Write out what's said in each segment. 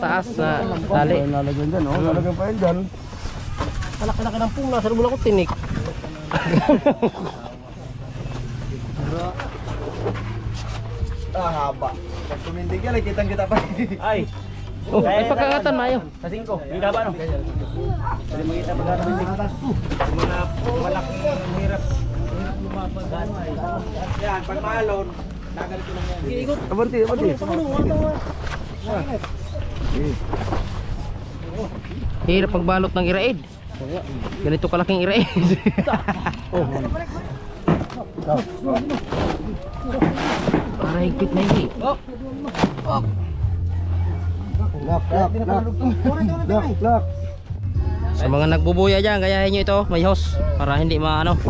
taas na tali. Ay, lalagyan dyan, oh. Lalagyan pa yan dyan. Malaki-laki ng pung nasa mula ko tinik. Ah, haba. Pag tumindig yan, ay kitang kita pa. Ay, Oh, may pagkangatan mayo. sa 5. Hindi ka ba no? Hindi mo kita pagkano hindi. Mga malaking hirap. Hirap lumapag. Yan, pag maalon, naganito lang yan. Ikot. Abanti, abanti. Hirap pagbalot ng iraid. Ganito kalaking iraid. oh. Para higpit na lock. Sa mga nagbubuya dyan, gayahin nyo ito, may hose. Para hindi ma ano,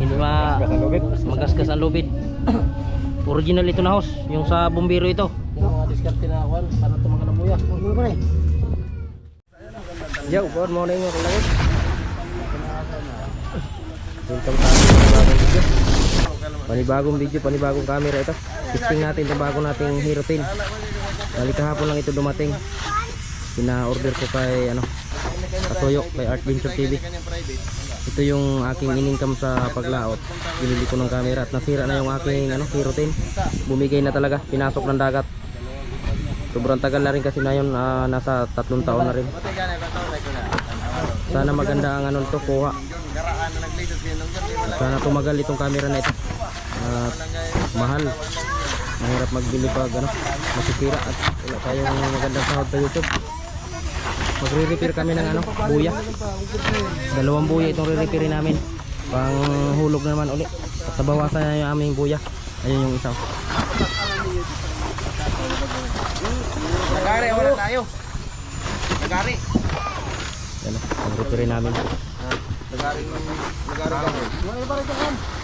hindi ma magasgas ang lubid. Original ito na hose, yung sa bumbiro ito. Nabuya. Yo, good morning mga kalangit. Welcome sa ating panibagong video. Panibagong video, panibagong camera ito. Testing natin itong bago nating Hero 10. Bali kahapon lang ito dumating. Pina-order ko kay ano, Katoyo, kay Art Venture TV. Ito yung aking in-income sa paglaot. Binili ko ng camera at nasira na yung aking ano, Hero 10. Bumigay na talaga, pinasok ng dagat. Sobrang tagal na rin kasi na yun, ah, nasa tatlong taon na rin. Sana maganda ang ano to kuha. Sana tumagal itong camera na ito. At mahal. Mahirap magbili pag ano, masisira at wala tayong magandang sahod sa YouTube. Magre-repair kami ng ano, buya. Dalawang buya itong re-repair namin. Pang hulog na naman uli. At nabawasan na yung aming buya. Ayun yung isa. Nagari, wala tayo. Nagari. Yan, repair namin. Nagari, nagari ka.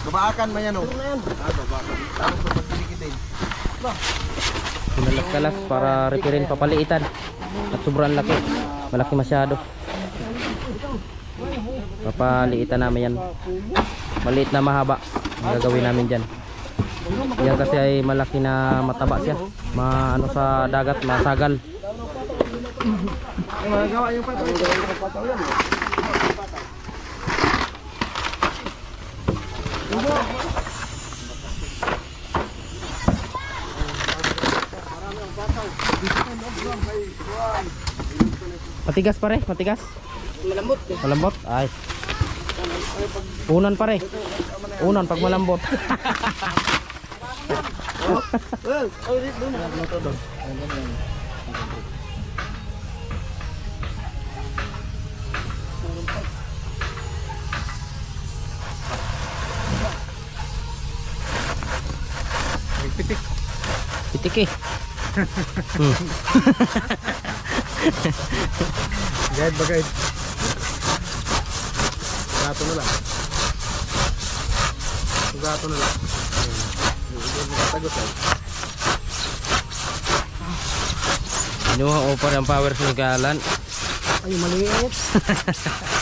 Babaakan man yan, oh. Ah, babaakan. Tapos papagdikitin. Pinalas-kalas para repairin papaliitan. At sobrang laki. Malaki masyado. Papaliitan namin yan. Maliit na mahaba. Ang gagawin namin dyan. Yan kasi ay malaki na mataba siya. Ma ano sa dagat, masagal. Matigas pare, matigas. Malambot. Malambot. Ay. Unan pare. Unan pag malambot. Pitik. Pitik eh. Guide ba, guide? Gato na lang. Gato na lang. Kinuha ko pa ng power sinigalan. Ay, maliit.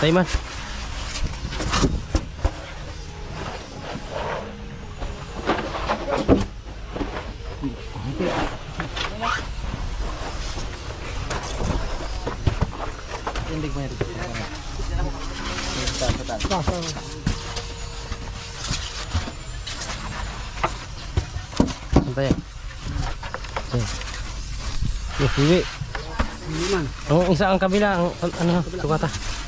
Antay man. Tindig mo yan. Antay. Eh. Eh, hiwi. Ang isa ang kabila, ang, ano, sukata.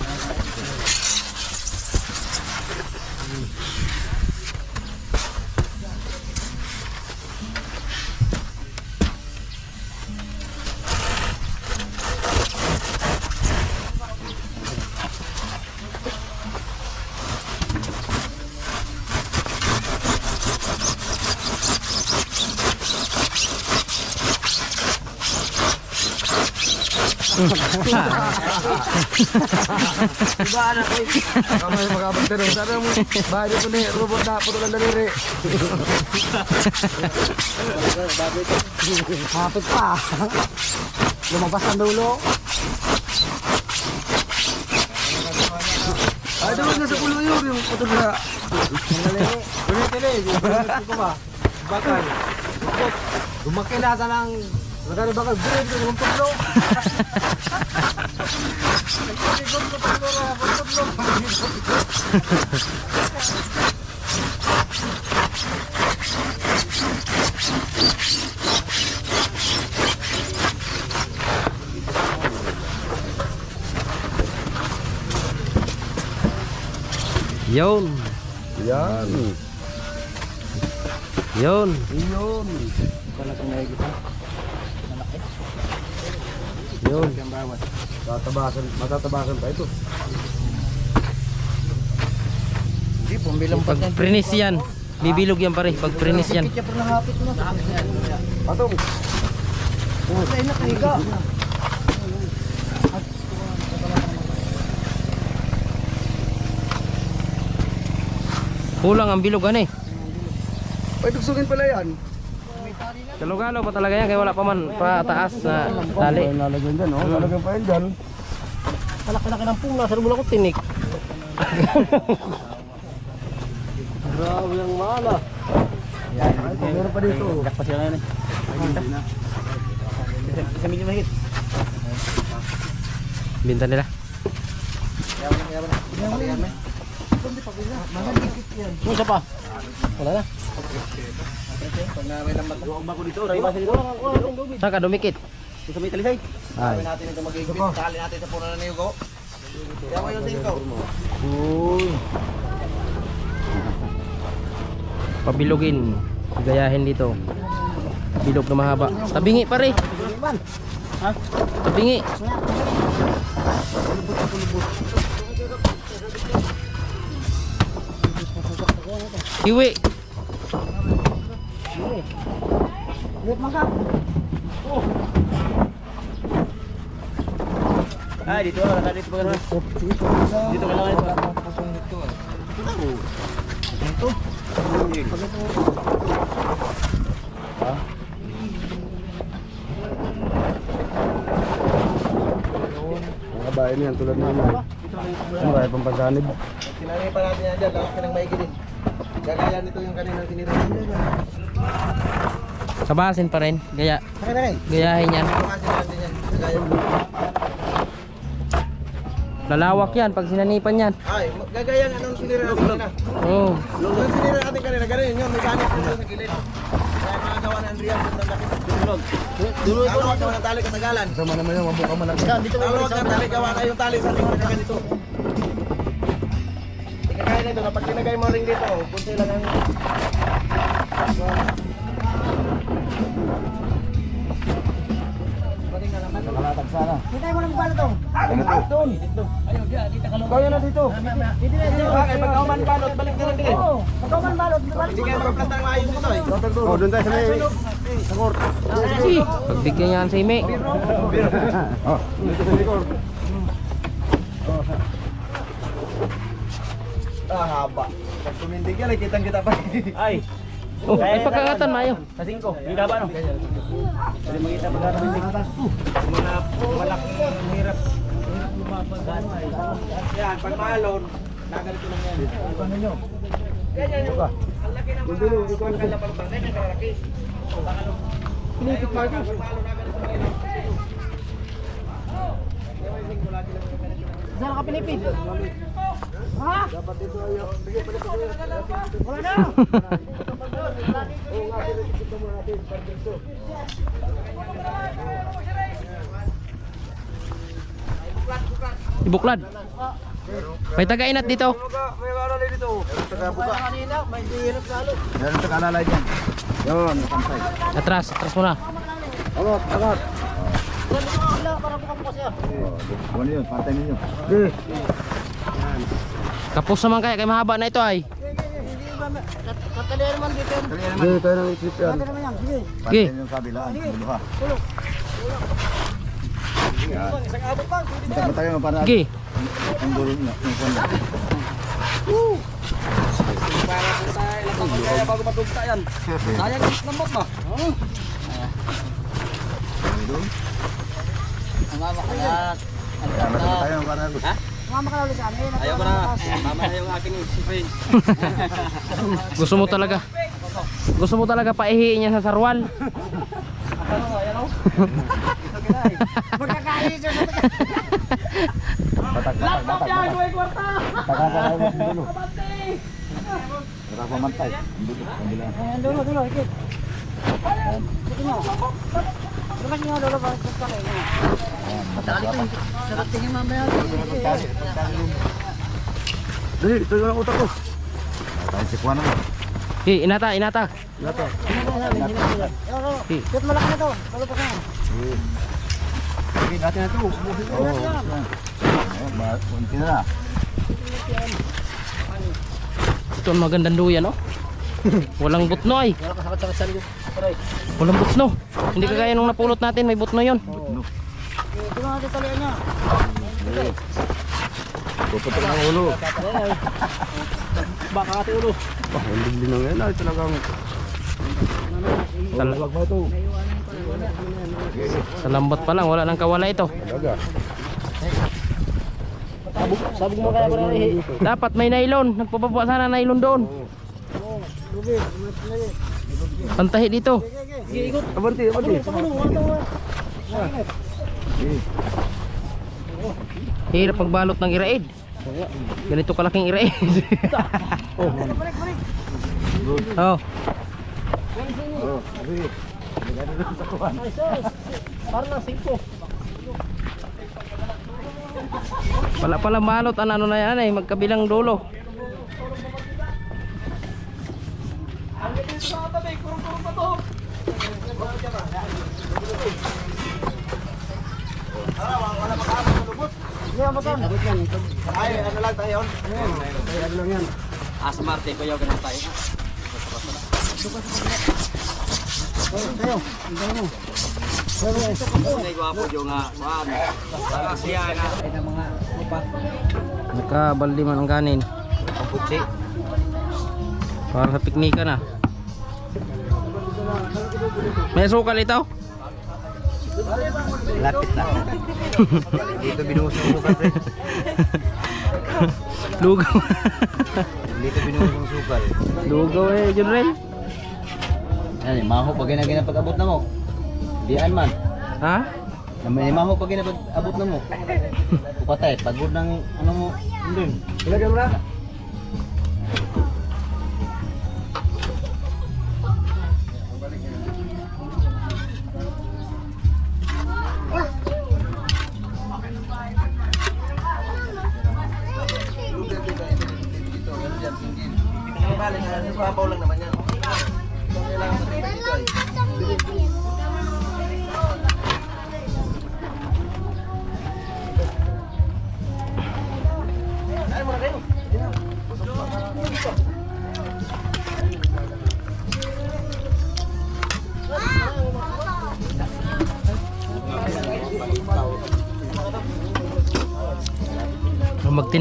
Kamay makabagtero. Sana mo bahay dito ni robot na puto lang daliri. Hapit pa. Lumabas ang dulo. Ay, doon na sa pulo yun yung puto na. Bakal. Lumaki na sa ng Nagano bakal bread ng putlo. Yun. Yan. Yun. Iyon. Yun. Tatabasan, matatabasan pa ito. Hindi, pumbilang Pag prinis yan. Bibilog yan pare. Pag prinis yan. Pa nahapit mo na. Patong. Nakahiga. Kulang ang bilog ano eh. Ay, dugsugin pala yan. Kalugalo pa talaga yan kaya wala pa man pataas na tali. Nalagyan dyan, oh. Nalagyan pa yan dyan. Kalaki-laki ng pula. Sa mula ko tinik. Grabe ang mala. Yan, meron pa dito. Dakpa siya ngayon eh. Sa medyo mahigit. Binta nila. Yung isa pa. Wala na. Pag na may lambat na ako dito, ray basa dito. Saan ka dumikit? Sa may talisay. Ay. Sabi natin ito magiging tali natin sa puno na niyugo. Kaya mo yung tingko. Uy. Pabilogin. Gayahin dito. Bilog na mahaba. Tabingi pare. Ha? Tabingi. Iwi. Ah, dito na dito pa ganun. Dito ka lang ito. Mga bayan yan, tulad namin. Marami pang pagsanib. Sinanay pa natin yan dyan, lakas ka ng maigilin. Gagaya nito yung kaninang sinira. Sabasin pa rin. Gaya. Gayahin yan. Lalawak yan pag sinanipan yan. Ay, gagaya nga nung sinira natin kanina. Oh. Nung sinira natin kanina, ganun yun, may ganit dito sa gilid. Kaya makagawa ng Andrea, sobrang laki. Dulog. Dulog ito. Tawag naman ng tali katagalan. Sama naman yan, mabuka man natin. Tawag ng tali, gawa na yung tali sa ring na ganito. Ikakaya nito, kapag kinagay mo ring dito, punti lang ang... Nakalatag sana. Hintay mo lang pala to. Ano to? Doon. Ayun, dito ka Kaya na dito. Na dito. Okay, pagkauman balot, balik na lang din. Oo, pagkauman balot, balik. Hindi kayo magplanta ng maayos dito eh. Oh, doon tayo sa may... Sa court. Si. Pagbigyan yan sa ime. Oh, dito sa likod. Ah, haba. Pag tumindig yan, kitang kita pa. Ay. Oh, ay pagkangatan mayo. Sa 5, hindi ka ba no? Pwede makita pag tumindig. Mga malaking hirap. Yan, pag maalon, nagalito lang yan. Ano nyo? Ganyan yung, ang laki ng mga kukuhan ka lapang bang, ganyan kalaki. Pinipit pa ito. Pag maalon, nagalito lang yan. Saan ka pinipit? Ha? Wala na! Ibuklad. May taga-inat dito. May dito. Tagabuka. May hirap lalo. Meron dyan. Pansay. Atras, atras muna. Angat, angat. Para buka buka siya. Oh, ano yun? Partay ninyo. Okay. Kapos naman kaya kay mahaba na ito ay. Hindi ba, katalian naman dito. Sige, tayo ng isip yan. sige. Yung kabilaan. Duha. Batak tayo para Sige. ang dulo na. Ang kwan. Kaya bago matugta yan. Sayang yung lamot ba? Batak tayo para Ayaw ko na. Tama na yung aking friend. Gusto mo talaga. Gusto mo talaga paihiin niya sa sarwal. batak batak batak. Batak tayo ng dulo. Para pamantay. Ang dulo. Ang dulo. Dali, ito yung utak ko. Tayo si Kwan naman. Okay, inata, inata. Okay. Sige, natin na ito. Oo. Kunti na na. Ito ang magandang duyan, no? Walang butno ay. Walang butno. Hindi kagaya nung napulot natin, may butno yon. Puputok ng ulo. Baka ate ulo. Wah, ang linang yan ay talagang... Tal- Wag mo ito. Sa lambat pa lang, wala nang kawala ito. Talaga. Sabi mo kaya ko na eh. Dapat may nylon. Nagpapaba sana nylon doon. Pantahi dito. Abanti, abanti. Hirap pagbalot ng iraid. Ganito kalaking iraid. oh. Oh. Oh. Parang nang singko. Wala pala balot ang ano na yan eh, magkabilang dulo. Ay, ano lang tayo? Ah, sa Marte ko yung ganun tayo. Ay, gwapo yung nga. Parang siya na. Ay, ng mga upat. Nakabaldi man ang kanin. Ang putsi. Para sa piknika na. May sukal ito? Lapit na. Dito binuhos ng sukal, pre. Lugaw. Dito binuhos ng sukal. Lugaw eh, Junrel. Yan, eh, maho pag ginagina pag-abot na mo. Diyan man. Ha? May maho pag ginapag-abot na mo. Kupatay, pagod ng ano mo. Doon. Ilagay mo na.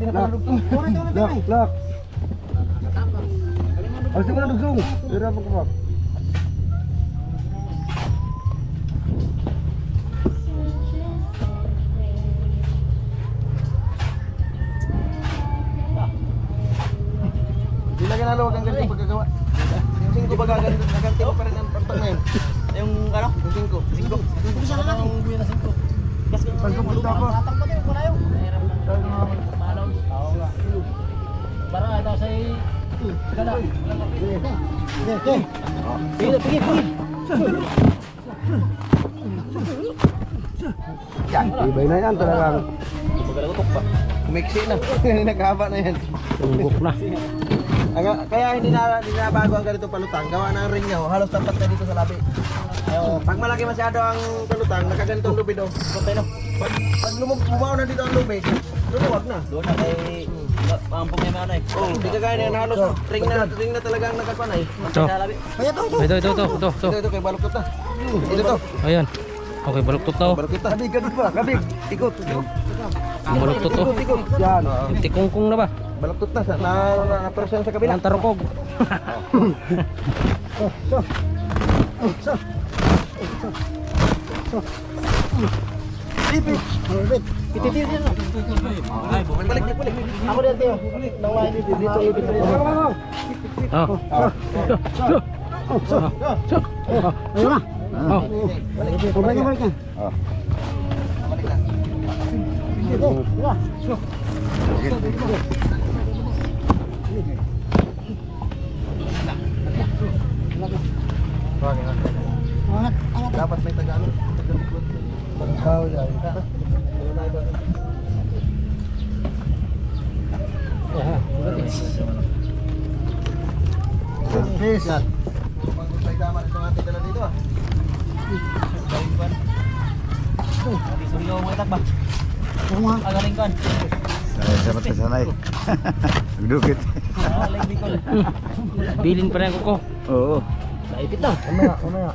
lock, lock. Lock, lock. Alis mo na dugsong. Ira pa ko. Hindi na ginalawa ang ganti pagkagawa. Yung singko ba gaganti naganti mo pa rin ang pagpag na yun? Yung ano? Yung singko. Singko. Singko siya lang. Yung na singko. Gas ko. Pagkapunta pa. Tatang pa din ko na yun. Mahirap lang. Paalon. Oo. Yan, ibay na yan talagang. Kumiksi na. Naghaba na yan. Tunggok na. Aga- Kaya hindi na hindi na bago ang ganito palutang. Gawa ng ring niya, oh. halos tapat na dito sa labi. Ayo, pag malaki masyado ang palutang, nakaganito ang lubid oh. Pantay no. Pag, pag lumub- bumaw na dito ang lubid, luluwag na. Doon na kay ang problema na eh. Oh, hindi kagaya na yan, halos ring na ring na talaga ang nagkapanay. Ito. Ito, ito, ito, ito, ito. Ito ito kay baluktot na. Ito to. Ayan. Okay, baluktot na oh. Baluktot na. Kabig, kabig pa, kabig. Ikot. Ang baluktot to. Ikot. Yan. oh. Tikungkung na ba? Baluktot na sa na, na, na person sa kabila. Ang tarukog. Balik, balik, balik. Ako din, Teo. Nawain dito, dito, ibig ko. Oh. Ayun na. Oh. Balik, Balik ka, balik ka. balik na. Dapat may. Tagalog. Ikaw, yan. May tama ito ang ating dala dito ah. Hindi suryo mo itak ba? Kuma. Agaling kan. Sanay, sanay, sanay. Nagdukit. Bilin pa rin ko. Oo. Naipit na. Umaya,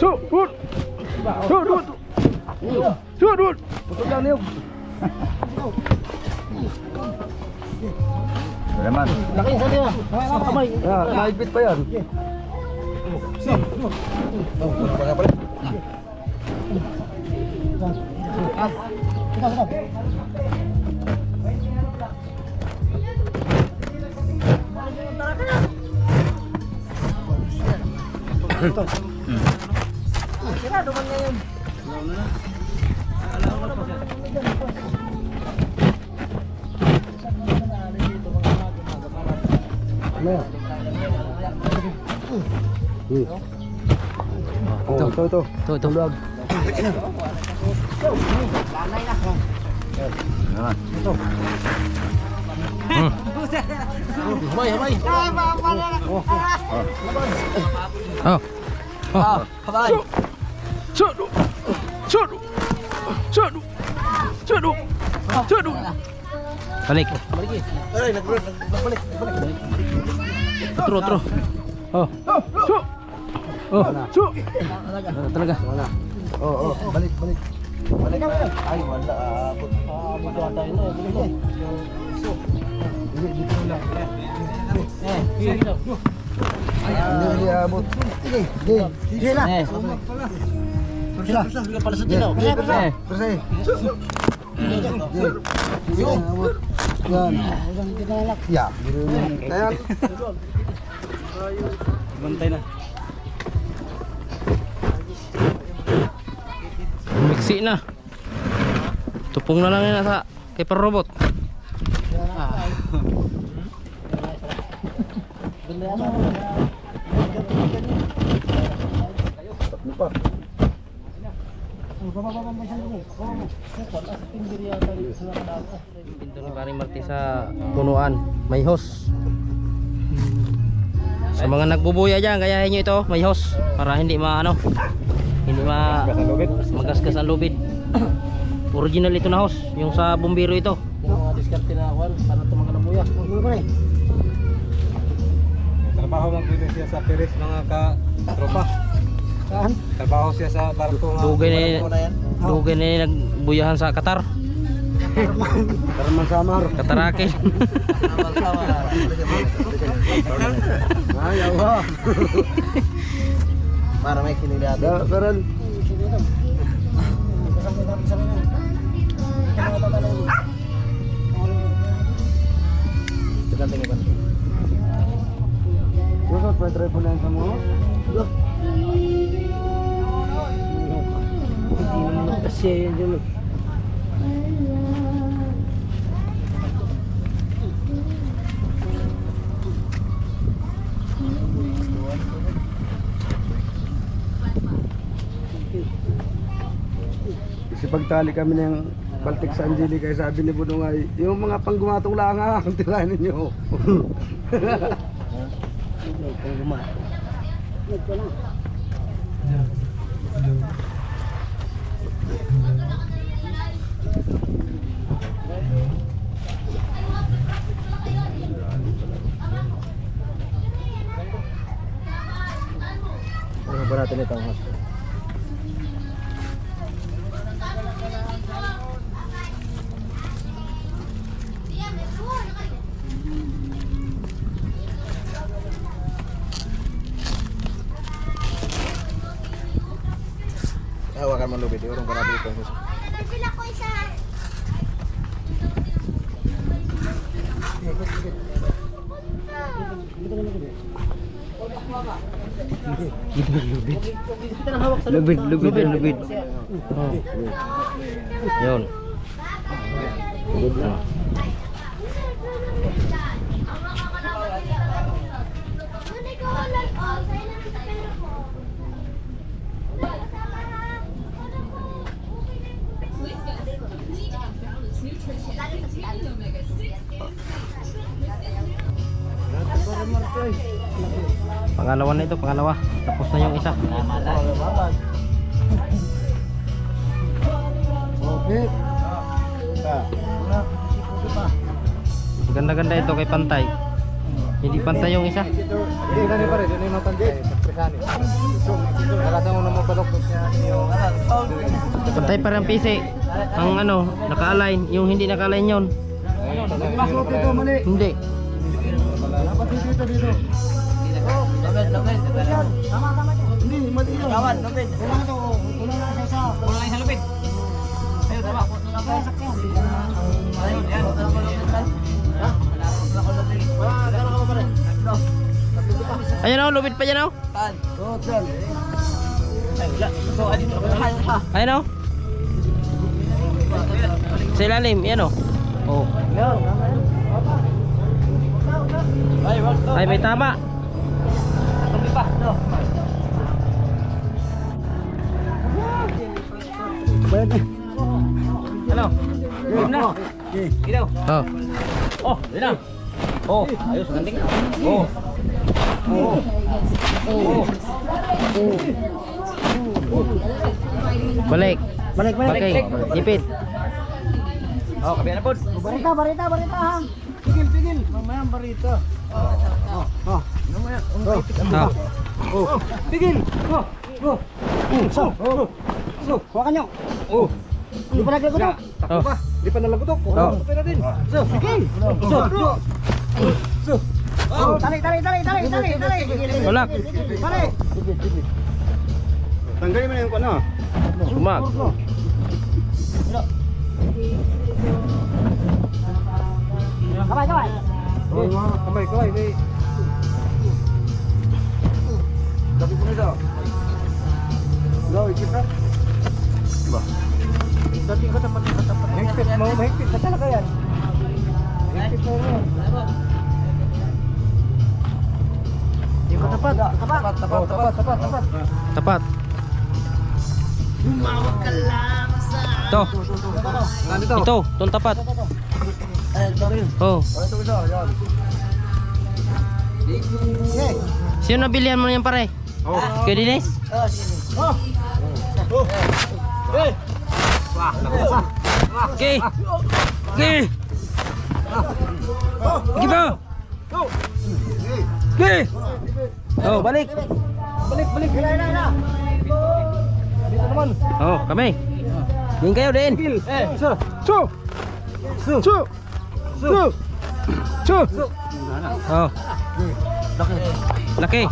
So, do. So, do. So, do. Putok lang niyog. Naman. Laking sa niya. Kamay. Ah, mahigpit pa yan. Mga pala. Oh, ito, ito. Ito, ito. Tulog. Naman. Hmm. Hamay, hamay. Oh. Oh. Hamay. So, do. So, do. So, do. So, do. So, do. Balik. Ay, nagbalik, nagbalik, nagbalik. Tro, tro. Oh. So. Oh. So. Wala talaga. Wala. Oo, oh, balik, balik. Balik. Ay, wala. Abot. Abot na tayo na. Balik. Hindi, hindi abot. Sige, sige. Sige lang. Eh. Sila. Sige pala sa Sige, tilaw. sige, perse. Eh. Sige. Sige, abot. Yan. Ya. Ayan. Bantay na. Mixi na. Tupong na lang yan sa paper robot. Tatlo pa. Pinto ni Pari Marti sa punuan. May hose. Sa mga nagbubuya dyan, gayahin nyo ito. May hose. Para hindi ma ano. Hindi ma magasgas ang lubid. Original ito na hose. Yung sa bumbiro ito. Yung mga diskarte na ako, para tumaga ng buya. Trabaho lang dito siya sa Perez mga ka-tropa. Trabaho siya sa barko nga. Dugay na Ano na yan? dugay na yung nagbuyahan sa Qatar. Karman samar. Katarakin. Ayaw ha. Para may kinilado. Da, pero Tekan tingin pa. Susot pa try kasi yun. Kasi pagtali kami ng Baltic sa Angelica, ay sabi ni Budong ay, yung mga panggumatong lang ha, ang tirahin ninyo. Ano ba natin ito? Hawakan mo lubid, urong ka na dito. Sila ko isa. Lubid, lubid, lubid. Oh. Yun. Oh. Ngunit Pangalawa na ito, pangalawa. Tapos na yung isa. Okay. Ganda-ganda ito kay Pantay. Hindi pantay yung isa. Hindi na ni pare, doon yung eh. Presani. Nakasa mo naman balok. Pantay pa rin pisi. Ang ano, naka-align. Yung hindi naka-align yun. Pasok dito, mali. Hindi. Dapat dito, dito. Lubid, lubid. Hindi, mali yun. Kawan, lubid. Kulang ito, kulang na sa isa. Kulang lang sa lubid. Ayun, tama. Ayun, yan. Ha? Ako lubid. Ah, gano'n ka ba pare? Ano? Ayan o, lubid pa dyan o. Saan? Suot yan. Ay, wala. So, adin mo. Ha? Ayan o. Sa ilalim, yan o. Oh. Wag to. Ay, may tama. Lubid pa. No. Ano? Game na. Ilaw. Oh. Oh, yun na. Oh, ayos, ganding. Oh. Oh. Oh. Balik. Balik, balik. Okay. Ipit. Oh, kabiyan na po. Barita, barita, barita ha. Pigil, pigil. Mamaya ang barita. Oh, oh. Mamaya. Oh. Oh. Pigil. Oh. Oh. Oh. So. Oh. So, hawakan nyo. Oh. Di pa naglagutok. Oh. Di pa nalagutok. Oh. Pwede din. So, pigil. So. So. Oh, tali, tali, tali, tali, tali, tali. Ulak. Tali. Tanggalin mo na yung ano. Sumag. Kamay, kamay. Kamay, kamay, may Sabi ko nito. Go, ikit na. Ba? Dati ko ka tapat. higpit mo, mahigpit na talaga yan. Higpit mo mo. Di ko tapat. Tapat, tapat, tapat, tapat, tapat, tapat. Tapat. Ito. Nandito. Ito. Itong tapat. Oh. Oh, ito isa, yan. Mo yan pare? Oh. Dinis? Oh. Oh. Oh. Oh, balik. Balik, balik. Oh, kami. ini kayo din. Eh, so. So. So. Su. Su. Oh. Laki. Laki.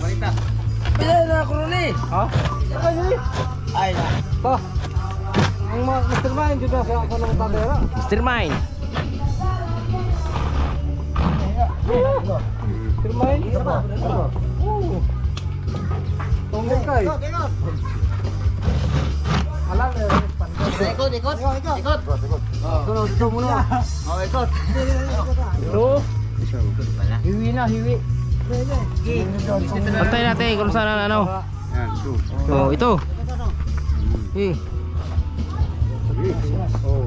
Balita. Pila na ako ron eh. Ha? Ay na. Pa. Ang mastermind dito sa ako ng bandera. Mastermind. Mastermind. Oh. Tonggol kay. Alam na ikot, ikot, ikot, ikot, ikot, ikot, ikot muna. Oh, ikot. Ito. Hiwi na, hiwi. Pantay natin kung saan ano. Oh, ito. Eh. Oh.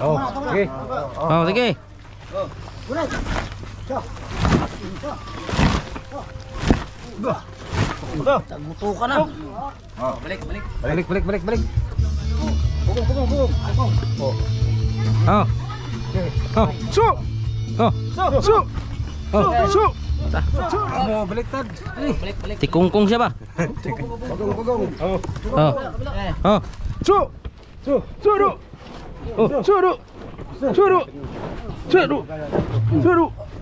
Oh, sige. Oh, sige. Oh. Go. Go. Taguto ka na. Oh. oh, balik, balik. Balik, balik, balik, balik. Bugong, bugong, bugong. Oh. Oh. Oh, su. Oh, su. Oh, su. Oh, ano, baliktad. Balik, balik. Tikungkong siya ba? Bugong, bugong. Oh. Oh. Eh. Oh. Su. Su, su. Oh, su. Su. Su. Su.